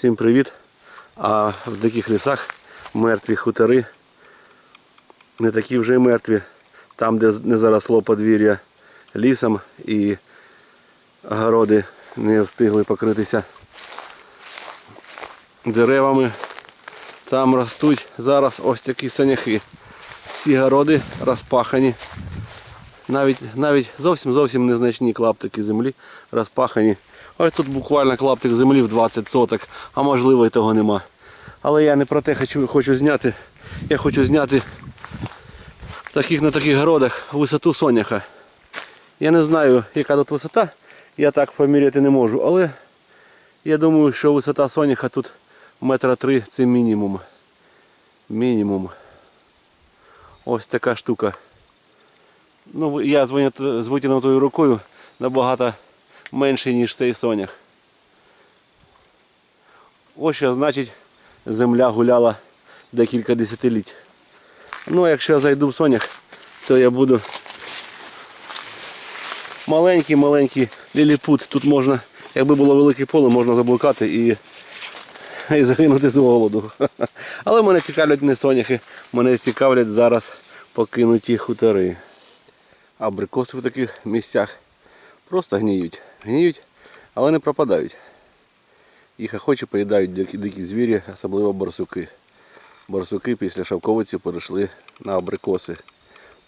Всім привіт! А в диких лісах мертві хутори. Не такі вже мертві. Там, де не заросло подвір'я лісом і городи не встигли покритися деревами. Там ростуть зараз ось такі саняхи. Всі городи розпахані. Навіть, навіть зовсім зовсім незначні клаптики землі розпахані. Ось тут буквально клаптик землі в 20 соток, а можливо і того нема. Але я не про те хочу, хочу зняти. Я хочу зняти таких, на таких городах висоту соняха. Я не знаю, яка тут висота, я так поміряти не можу, але я думаю, що висота соняха тут метра три це мінімум. Мінімум. Ось така штука. Ну, я з витягнутою рукою набагато менший, ніж цей сонях. Ось що значить земля гуляла декілька десятиліть. Ну, а якщо я зайду в сонях, то я буду маленький-маленький ліліпут. Тут можна, якби було велике поле, можна заблукати і, і загинути з голоду. Але мене цікавлять не соняхи, мене цікавлять зараз покинуті хутори. Абрикоси в таких місцях просто гніють. Гніють, але не пропадають. Їх охоче поїдають дикі, звірі, особливо барсуки. Барсуки після шовковиці перейшли на абрикоси.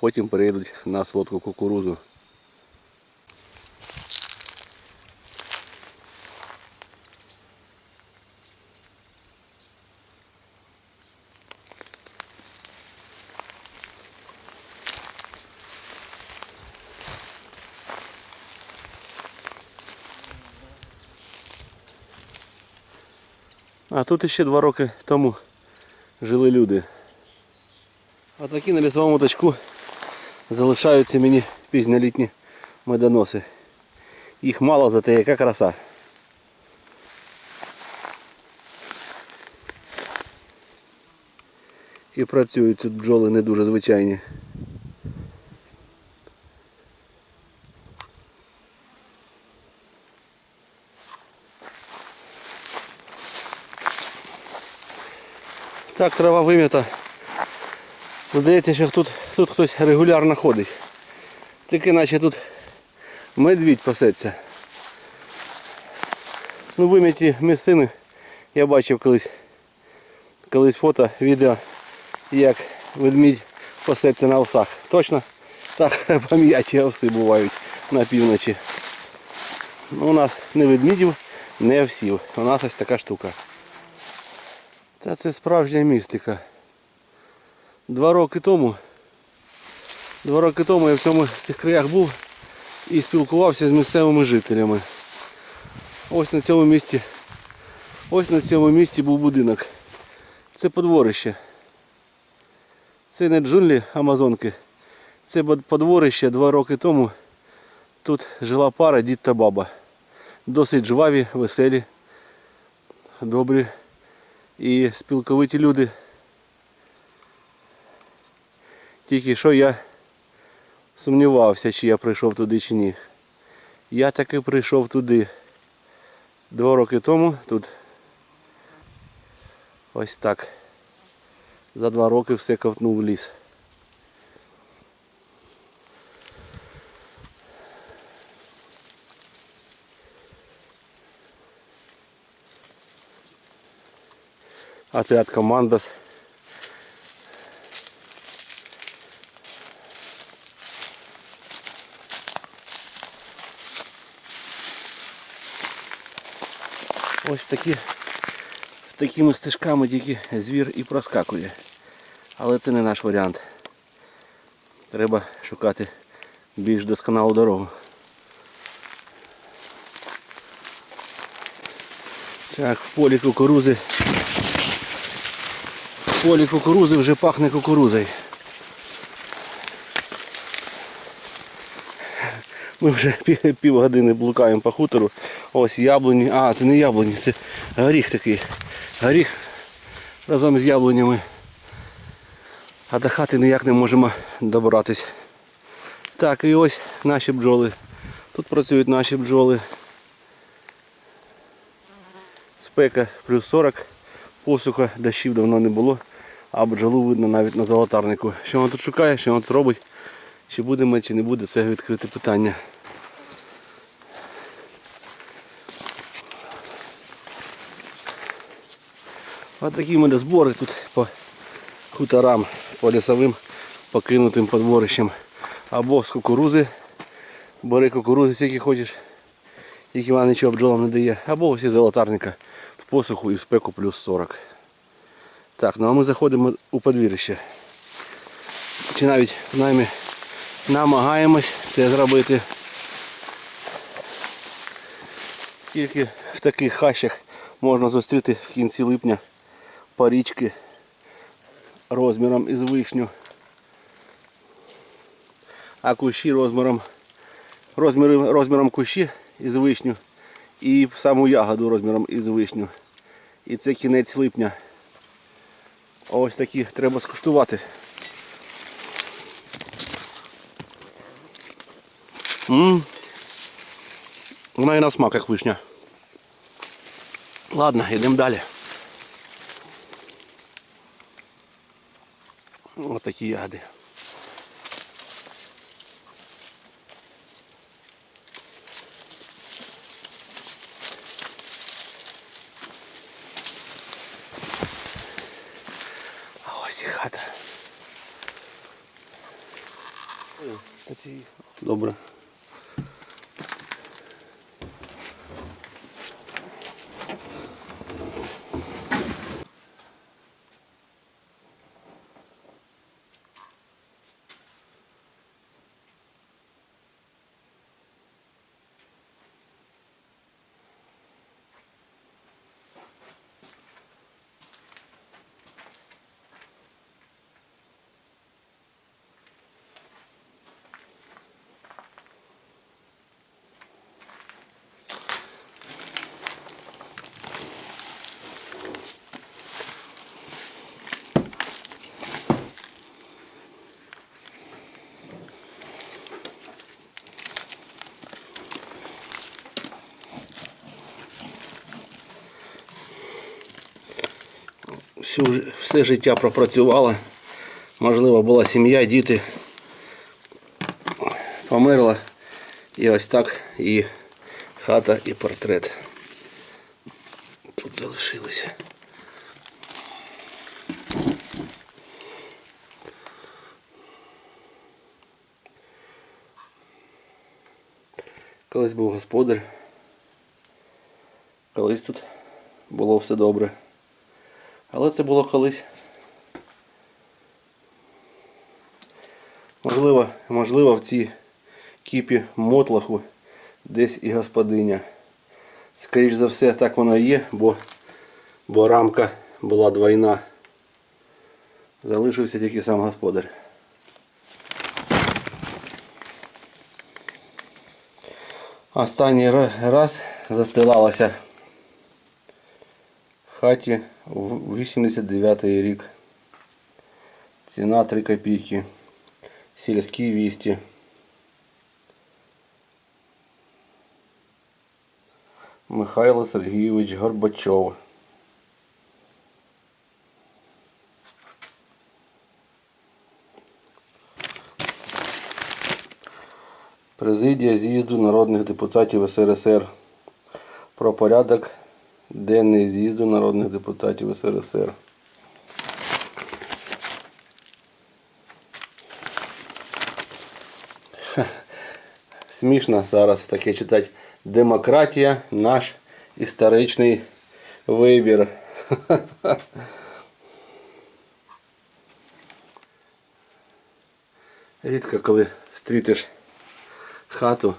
Потім перейдуть на солодку кукурузу. А тут ще два роки тому жили люди. А такі на лісовому точку залишаються мені пізньолітні медоноси. Їх мало, зате яка краса. І працюють тут бджоли не дуже звичайні. Так, трава вим'ята. Здається, що тут, тут хтось регулярно ходить. Тільки наче тут медвідь пасеться. Ну вим'яті місцини я бачив колись колись фото, відео, як ведмідь пасеться на овсах. Точно так пам'яті овси бувають на півночі. Ну, у нас не ведмідів, не овсів. У нас ось така штука. Та це справжня містика. Два роки тому. Два роки тому я в цьому в цих краях був і спілкувався з місцевими жителями. Ось на цьому місці. Ось на цьому місці був будинок. Це подворище. Це не джунглі Амазонки. Це подворище два роки тому. Тут жила пара, дід та баба. Досить жваві, веселі, добрі і спілковиті люди. Тільки що я сумнівався, чи я прийшов туди чи ні. Я таки прийшов туди. Два роки тому тут ось так. За два роки все ковтнув в ліс. Отряд командос. Ось такі, з такими стежками тільки звір і проскакує. Але це не наш варіант. Треба шукати більш досконалу дорогу. Так, в полі кукурузи. Полі кукурузи вже пахне кукурузою. Ми вже пів, півгодини блукаємо по хутору. Ось яблуні. А, це не яблуні, це горіх такий. Горіх разом з яблунями. А до хати ніяк не можемо добратись. Так, і ось наші бджоли. Тут працюють наші бджоли. спека плюс 40, посуха, дощів давно не було, а бджолу видно навіть на золотарнику. Що вона тут шукає, що вона тут робить, чи буде мед, чи не буде, це відкрите питання. Ось такі в мене збори тут по хуторам, по лісовим покинутим подворищам. Або з кукурузи, бери кукурузи, скільки хочеш, тільки вона нічого бджолам не дає. Або ось із золотарника в посуху і в спеку плюс 40. Так, ну а ми заходимо у подвір'я. Чи навіть принаймні намагаємось це зробити. Тільки в таких хащах можна зустріти в кінці липня парічки розміром із вишню. А кущі розміром, розміром, розміром кущі із вишню і саму ягоду розміром із вишню. І це кінець липня. Ось такі треба скуштувати. Вона і на смак, як вишня. Ладно, йдемо далі. Ось такі ягоди. Ці- Добре. Всю, все життя пропрацювала. Можливо, була сім'я, діти. Померла. І ось так і хата, і портрет. Тут залишилися. Колись був господар. Колись тут було все добре. Але це було колись. Можливо, можливо в цій кіпі мотлаху десь і господиня. Скоріш за все так воно є, бо, бо рамка була двойна. Залишився тільки сам господар. Останній раз застилалася в хаті 89 рік. Ціна 3 копійки. Сільські вісті. Михайло Сергійович Горбачов. Президія з'їзду народних депутатів СРСР про порядок денний з'їзду народних депутатів СРСР. Смішно зараз таке читати. Демократія наш історичний вибір. Рідко коли зустрітиш хату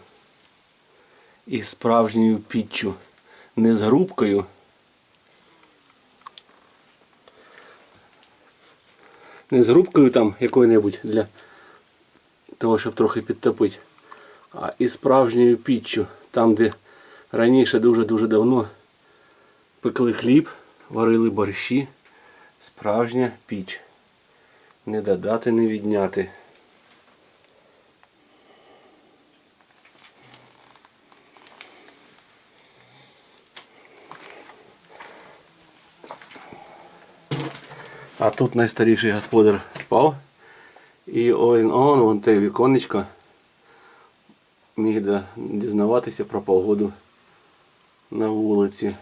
із справжньою піччю, не з грубкою. Не з грубкою там якою-небудь для того, щоб трохи підтопити, а із справжньою піччю, там, де раніше дуже-дуже давно пекли хліб, варили борщі, справжня піч. Не додати, не відняти. А тут найстаріший господар спав. І он, он вон те віконечко міг дізнаватися про погоду на вулиці.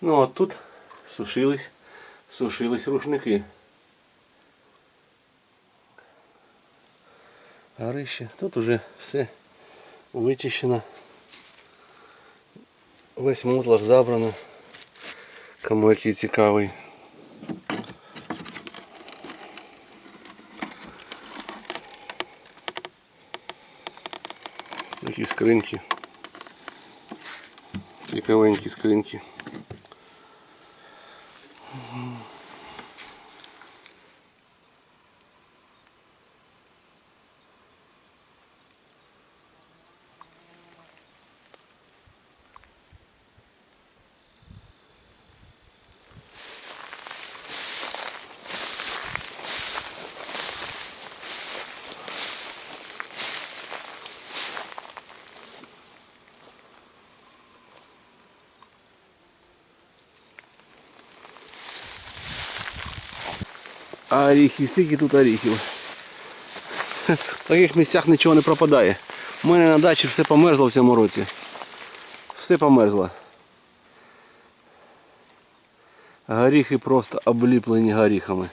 Ну а тут сушились, сушились рушники. Горище. Тут уже все вичищено. Весь мотлах забрано. Кому який цікавий. Такі скриньки. Цікавенькі скриньки. А оріхи, скільки тут оріхів. В таких місцях нічого не пропадає. У мене на дачі все померзло в цьому році. Все померзло. Горіхи просто обліплені горіхами.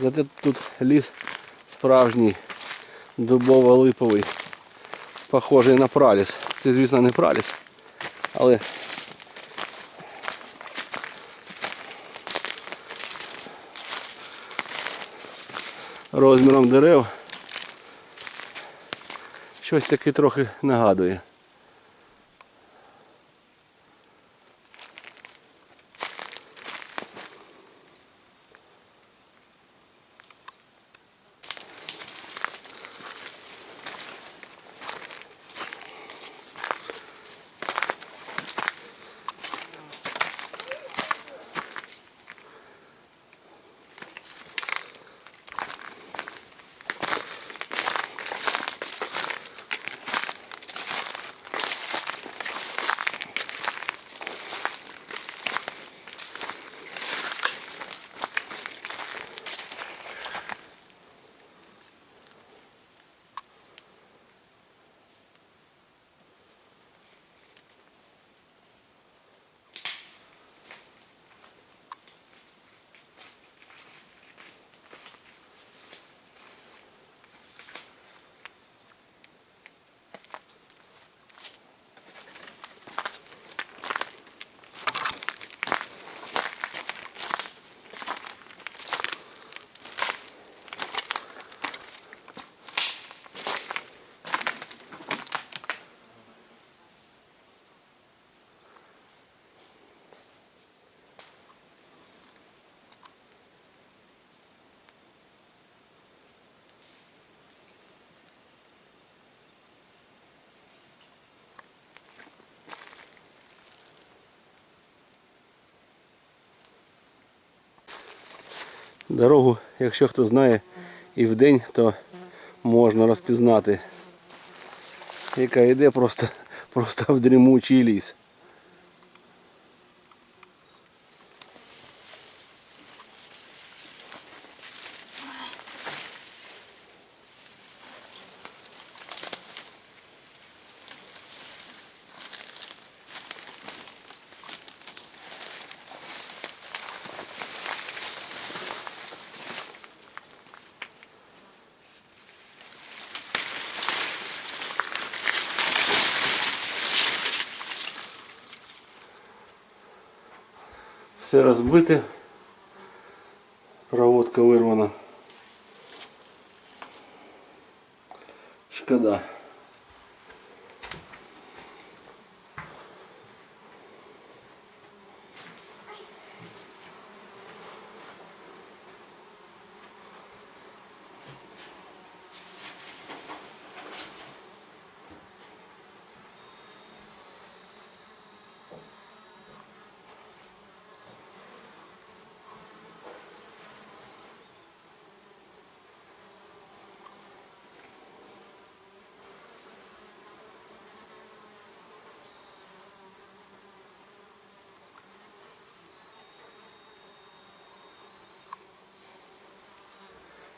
Зате тут ліс справжній, дубово-липовий, похожий на праліс. Це, звісно, не праліс, але розміром дерев щось таке трохи нагадує. Дорогу, якщо хто знає і вдень, то можна розпізнати, яка йде просто, просто в дрімучий ліс. Все розбите. Проводка вирвана. Шкода.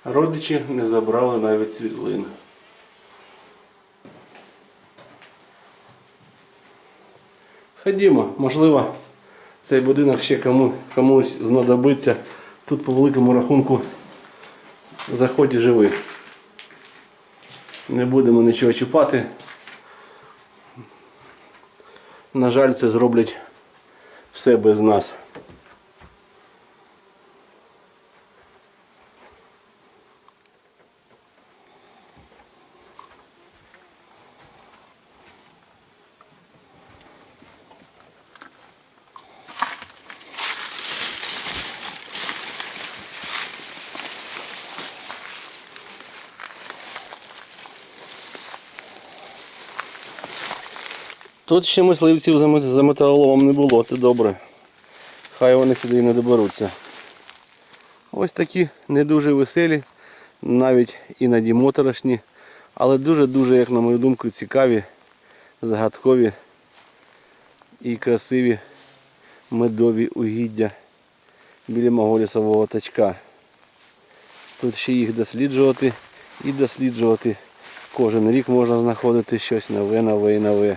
Родичі не забрали навіть світлин. Ходімо, можливо, цей будинок ще кому, комусь знадобиться. Тут по великому рахунку заході живи. Не будемо нічого чіпати. На жаль, це зроблять все без нас. Тут ще мисливців за мет- металоломом не було, це добре. Хай вони сюди і не доберуться. Ось такі не дуже веселі, навіть іноді моторошні, але дуже-дуже, як на мою думку, цікаві, загадкові і красиві медові угіддя біля мого лісового тачка. Тут ще їх досліджувати і досліджувати. Кожен рік можна знаходити щось нове, нове і нове.